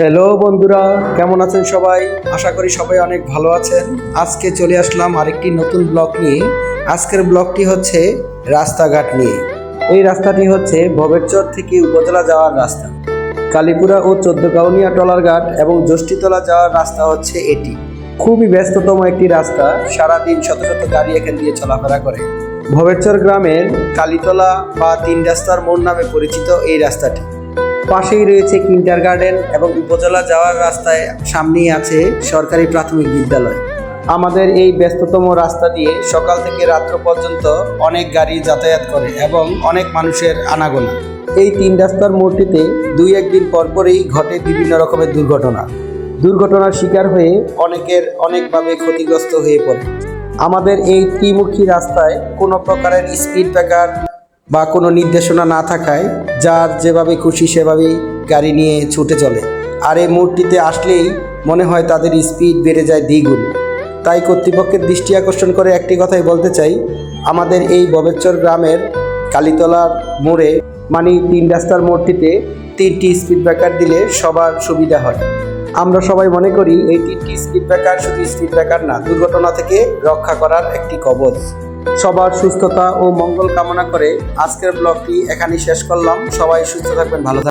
Hello বন্ধুরা। কেমন আছেন সবাই? আশা করি সবাই অনেক ভালো আছেন। আজকে চলে আসলাম আরেকটি নতুন ব্লগ নিয়ে। আজকের ব্লগটি হচ্ছে রাস্তাঘাট নিয়ে। এই রাস্তাটি হচ্ছে ভবেরচর থেকে উপজেলা যাওয়ার রাস্তা। কালীপুরা ও চোদ্দগাউনিয়া টলারঘাট এবং জ্যোষ্ঠীতলা যাওয়ার রাস্তা হচ্ছে এটি। খুবই ব্যস্ততম একটি রাস্তা। সারাদিন শত শত গাড়ি এখান দিয়ে চলাফেরা করে। ভবেরচর গ্রামের কালীতলা বা তিন রাস্তার মোড় নামে পরিচিত এই রাস্তাটি। পাশেই রয়েছে কিন্টার গার্ডেন এবং উপজেলা যাওয়ার রাস্তায় সামনেই আছে সরকারি প্রাথমিক বিদ্যালয়। আমাদের এই ব্যস্ততম রাস্তা দিয়ে সকাল থেকে রাত্র পর্যন্ত অনেক গাড়ি যাতায়াত করে এবং অনেক মানুষের আনাগোনা। এই তিন রাস্তার মোড়টিতে দুই একদিন পরপরই ঘটে বিভিন্ন রকমের দুর্ঘটনা। দুর্ঘটনার শিকার হয়ে অনেকের অনেকভাবে ক্ষতিগ্রস্ত হয়ে পড়ে। আমাদের এই ত্রিমুখী রাস্তায় কোনো প্রকারের স্পিড ব্রেকার বা কোনো নির্দেশনা না থাকায় যার যেভাবে খুশি সেভাবেই গাড়ি নিয়ে ছুটে চলে। আর এই মোড়টিতে আসলেই মনে হয় তাদের স্পিড বেড়ে যায় দ্বিগুণ। তাই কর্তৃপক্ষের দৃষ্টি আকর্ষণ করে একটি কথাই বলতে চাই। আমাদের এই ববেরচর গ্রামের কালীতলার মোড়ে মানে তিন রাস্তার মোড়টিতে তিনটি স্পিড ব্রেকার দিলে সবার সুবিধা হয়। আমরা সবাই মনে করি এই তিনটি স্পিড ব্রেকার শুধু স্পিড ব্রেকার না, দুর্ঘটনা থেকে রক্ষা করার একটি কবচ। সবার সুস্থতা ও মঙ্গল কামনা করে আজকের ব্লগটি এখানেই শেষ করলাম। সবাই সুস্থ থাকবেন, ভালো থাকবেন।